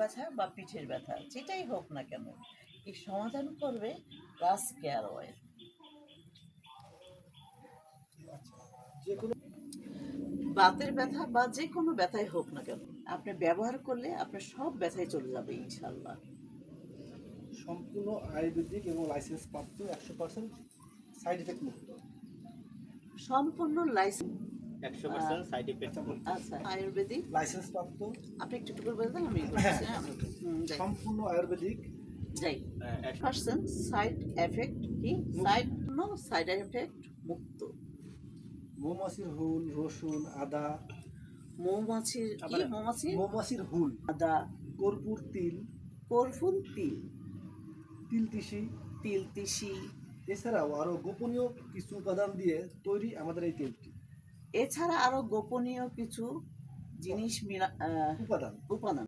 ব্যথা বা পিঠের ব্যথা যেটাই হোক না কেন এই সমাধান করবে প্লাস কেয়ার অয়েল। বাতের ব্যথা বা যে কোনো ব্যথাই হোক না কেন আপনি ব্যবহার করলে আপনার সব ব্যথাই চলে যাবে ইনশাল্লাহ সম্পূর্ণ আয়ুর্বেদিক এবং লাইসেন্স প্রাপ্ত একশো পার্সেন্ট সাইড এফেক্ট মুক্ত। সম্পূর্ণ লাইসেন্স একশো পার্সেন্ট সাইড এফেক্ট আচ্ছা আয়ুর্বেদিক? লাইসেন্স প্রাপ্ত আপনি একটু একটু করে আমি হ্যাঁ। সম্পূর্ণ আয়ুর্বেদিক? যাই। পার্সেন্ট সাইড এফেক্ট কি? সাইড নো সাইড এফেক্ট মুক্ত। মৌমাছির হুল রসুন আদা। মৌমাছির কি? মৌমাছির? হুল। আদা। কর্পূর তিল। কর্ফুল তিল। তিল তিসি। তিল তিসি। এছাড়াও আরও গোপনীয় কিছু উপাদান দিয়ে তৈরি আমাদের এই তেলটি। এছাড়া আরও গোপনীয় কিছু জিনিস মিলা- উপাদান। উপাদান।